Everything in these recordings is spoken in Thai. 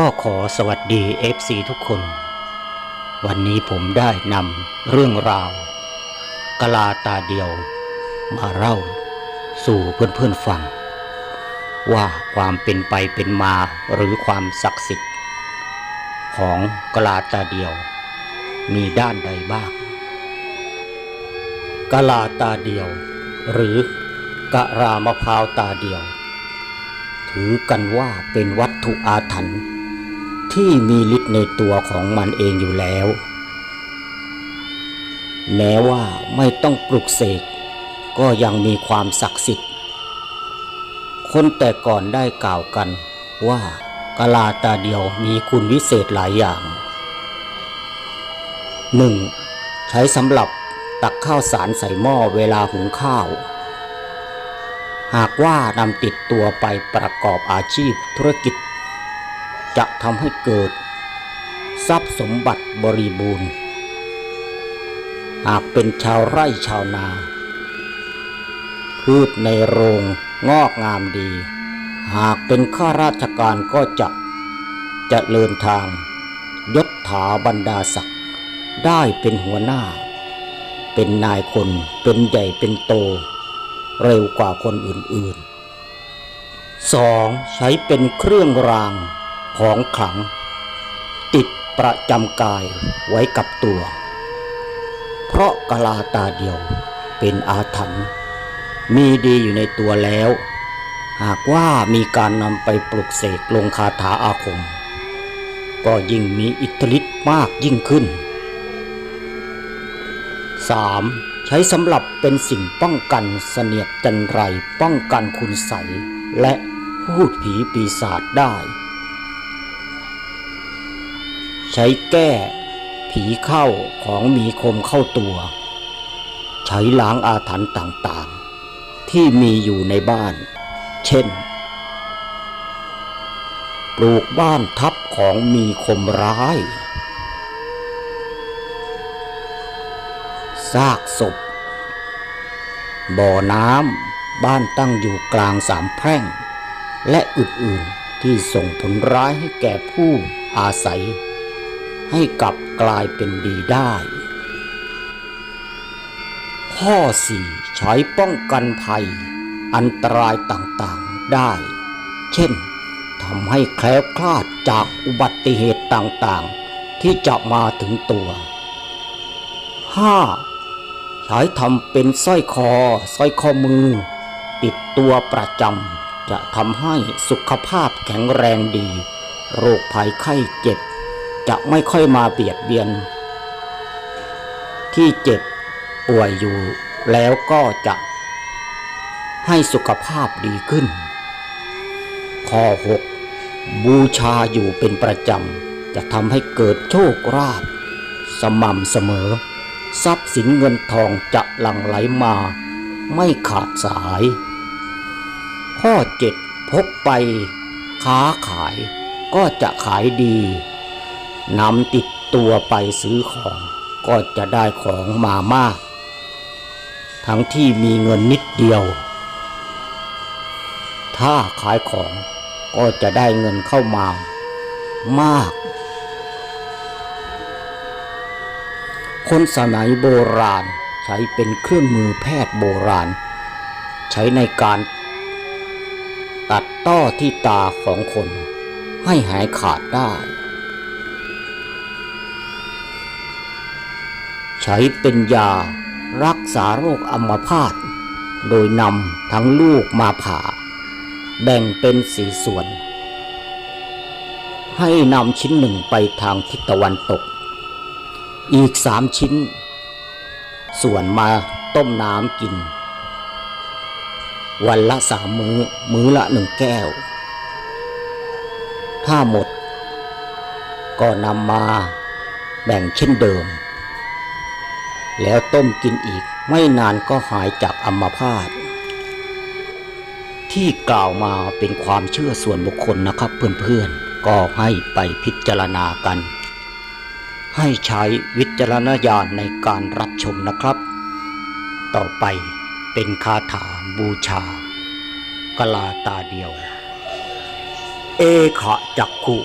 ก็ขอสวัสดี FC ทุกคน วันนี้ผมได้นำเรื่องราวกลาตาเดียว มาเล่าสู่เพื่อนๆฟัง ว่าความเป็นไปเป็นมาหรือความศักดิ์สิทธิ์ ของกลาตาเดียว มีด้านใดบ้างกลาตาเดียว หรือกะรามะพร้าวตาเดียว ถือกันว่าเป็นวัตถุอาถรรพ์ ที่มีฤทธิ์ในตัวของมันเองอยู่แล้ว แม้ว่าไม่ต้องปลุกเสกก็ยังมีความศักดิ์สิทธิ์ คนแต่ก่อนได้กล่าวกันว่ากะลาตาเดียวมีคุณวิเศษหลายอย่าง 1. ใช้สำหรับตักข้าวสารใส่หม้อเวลาหุงข้าว หากว่านำติดตัวไปประกอบอาชีพธุรกิจ จะทำให้เกิด ทรัพย์สมบัติบริบูรณ์ หากเป็นชาวไร่ชาวนา พืชในโรงงอกงามดี หากเป็นข้าราชการก็จะจะเจริญทางยศถาบรรดาศักดิ์ได้เป็นหัวหน้า เป็นนายคนเป็นใหญ่เป็นโต เร็วกว่าคนอื่นๆ 2. ใช้เป็นเครื่องราง ของขลัง ติดประจำกายไว้กับตัว เพราะกะลาตาเดียวเป็นอาถรรพ์มีดีอยู่ในตัวแล้ว หากว่ามีการนำไปปลุกเสกลงคาถาอาคม ก็ยิ่งมีอิทธิฤทธิ์มากยิ่งขึ้น 3. ใช้สำหรับเป็นสิ่งป้องกันเสนียดจันไรป้องกันคุณใสและพูดผีปีศาจได้ ใช้แก้ ผีเข้าของมีคมเข้าตัว ใช้ล้างอาถรรพ์ต่างๆ ที่มีอยู่ในบ้าน เช่น ปลูกบ้านทับของมีคมร้ายซากศพ บ่อน้ำ บ้านตั้งอยู่กลางสามแพร่ง และอื่นๆที่ส่งผลร้ายให้แก่ผู้อาศัย ให้กลับกลายเป็นดีได้ ข้อ 4 ใช้ป้องกันภัย อันตรายต่างๆได้ เช่นทำให้แคล้วคลาดจากอุบัติเหตุต่างๆ ที่จะมาถึงตัว 5. ใช้ทำเป็นสร้อยคอสร้อยข้อมือ ติดตัวประจำจะทำให้สุขภาพแข็งแรงดี โรคภัยไข้เจ็บ จะไม่ค่อยมาเบียดเบียน ที่เจ็บป่วยอยู่แล้วก็จะให้สุขภาพดีขึ้น ข้อ 6 บูชาอยู่เป็นประจำ จะทำให้เกิดโชคราภสม่ำเสมอ ทรัพย์สินเงินทองจะหลั่งไหลมา ไม่ขาดสาย ข้อ 7 พกไป ค้าขายก็จะขายดี นำติดตัวไปซื้อของก็จะได้ของมามาก ทั้งที่มีเงินนิดเดียว ถ้าขายของก็จะได้เงินเข้ามามาก คนสมัยโบราณใช้เป็นเครื่องมือแพทย์โบราณ ใช้ในการตัดต้อที่ตาของคนให้หายขาดได้ ใช้เป็นยารักษาโรคอัมพาต โดยนำทั้งลูกมาผ่า แบ่งเป็นสีส่วน ให้นำชิ้นหนึ่งไปทางทิศตะวันตก อีกสามชิ้น ส่วนมาต้มน้ำกิน วันละสามมือ้อ มื้อละหนึ่งแก้ว ถ้าหมด ก็นำมาแบ่งเช่นเดิม แล้วต้มกินอีกไม่นานก็หายจากอัมพาตที่กล่าวมาเป็นความเชื่อส่วนบุคคลนะครับเพื่อนๆ ก็ให้ไปพิจารณากัน ให้ใช้วิจารณญาณในการรับชมนะครับ ต่อไปเป็นคาถาบูชา กลาตาเดียว เอขะจักขุ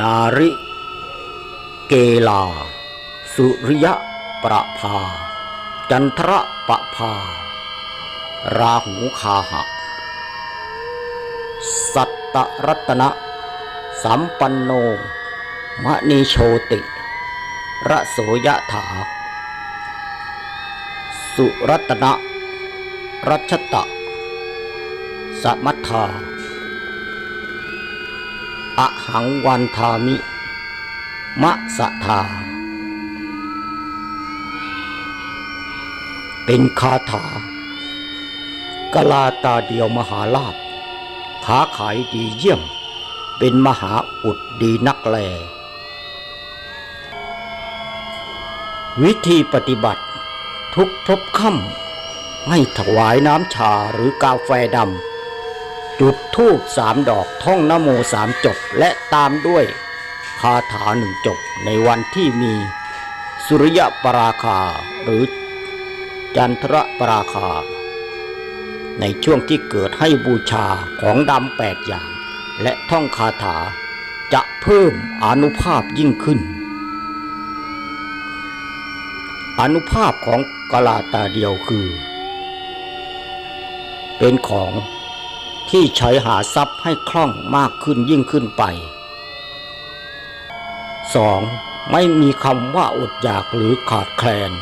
นาริ เกลา สุริยะ ประภา จันทระปะภา ราหูคาหะ สัตตรัตนะ สัมปันโน มณีโชติ ระโสยถา สุรัตนะ รัชตะ สมัทธาอะหังวันทามิ มะสะทา เป็นคาถากลาตาเดียวมหาลาภค้าขายดีเยี่ยม เป็นมหาอุดดีนักแล วิธีปฏิบัติทุกพบค่ำให้ถวายน้ำชาหรือกาแฟดำ จุดธูปสามดอกท่องนโมสามจบและตามด้วยคาถาหนึ่งจบในวันที่มีสุริยปราคาหรือ จันทรปราคา ในช่วงที่เกิดให้บูชาของดำแปดอย่าง และท่องคาถาจะเพิ่มอนุภาพยิ่งขึ้น อนุภาพของกลาตาเดียวคือ เป็นของที่ใช้หาทรัพย์ให้คล่องมากขึ้นยิ่งขึ้นไป 2. ไม่มีคำว่าอดอยากหรือขาดแคลน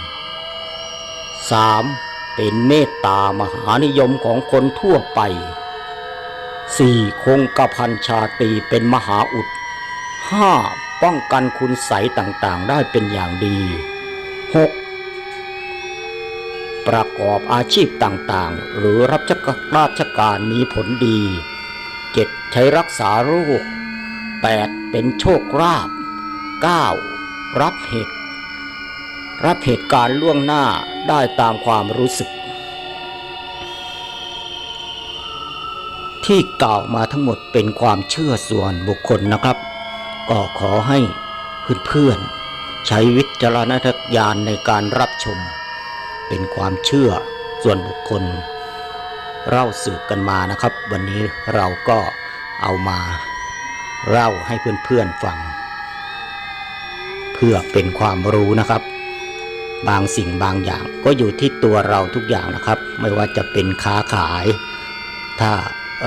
3. เป็นเมตตามหานิยมของคนทั่วไป 4. คงกระพันชาตีเป็นมหาอุด 5. ป้องกันคุณใสยต่างๆได้เป็นอย่างดี 6. ประกอบอาชีพต่างๆ หรือรับราชการมีผลดี 7. ใช้รักษาโรค 8. เป็นโชคลาภ 9. รับเหตุ รับเหตุการณ์ล่วงหน้าได้ตามความรู้สึก ที่กล่าวมาทั้งหมดเป็นความเชื่อส่วนบุคคลนะครับ ก็ขอให้เพื่อนๆใช้วิจารณญาณในการรับชม เป็นความเชื่อส่วนบุคคล เล่าสืบกันมานะครับ วันนี้เราก็เอามาเล่าให้เพื่อนๆฟัง เพื่อเป็นความรู้นะครับ บางสิ่งบางอย่าง ก็อยู่ที่ตัวเราทุกอย่างนะครับ ไม่ว่าจะเป็นค้าขาย ถ้า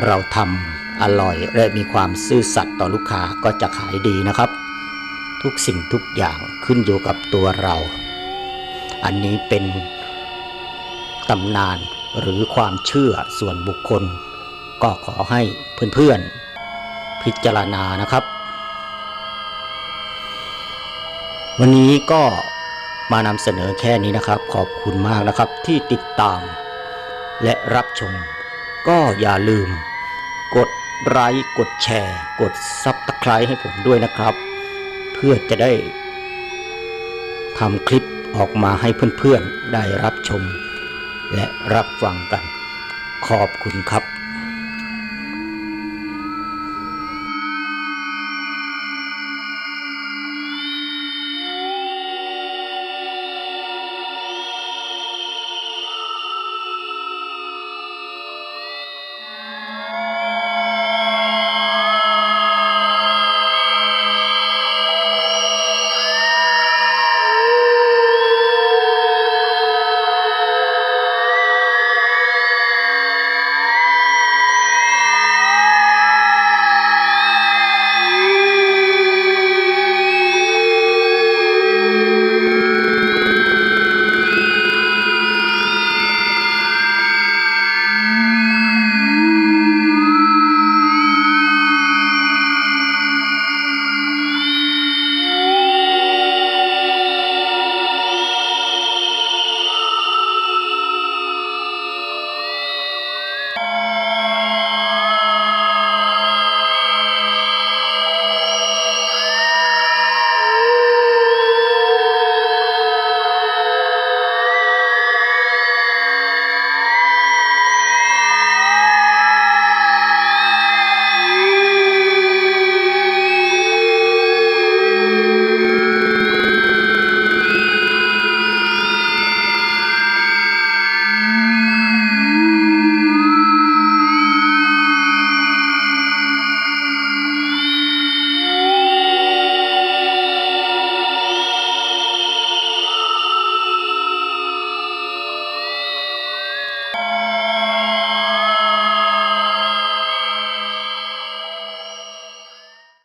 เราทำอร่อยและมีความซื่อสัตย์ต่อลูกค้าก็จะขายดีนะครับ ทุกสิ่งทุกอย่างขึ้นอยู่กับตัวเรา อันนี้เป็นตำนานหรือความเชื่อส่วนบุคคล ก็ขอให้เพื่อนๆ พิจารณานะครับ วันนี้ก็ มานำเสนอแค่นี้นะครับ ขอบคุณมากนะครับที่ติดตาม และรับชม ก็อย่าลืม กดไลค์กดแชร์ กดซับสไครต์ให้ผมด้วยนะครับ เพื่อจะได้ทำคลิปออกมาให้เพื่อนๆได้รับชม และรับฟังกัน ขอบคุณครับ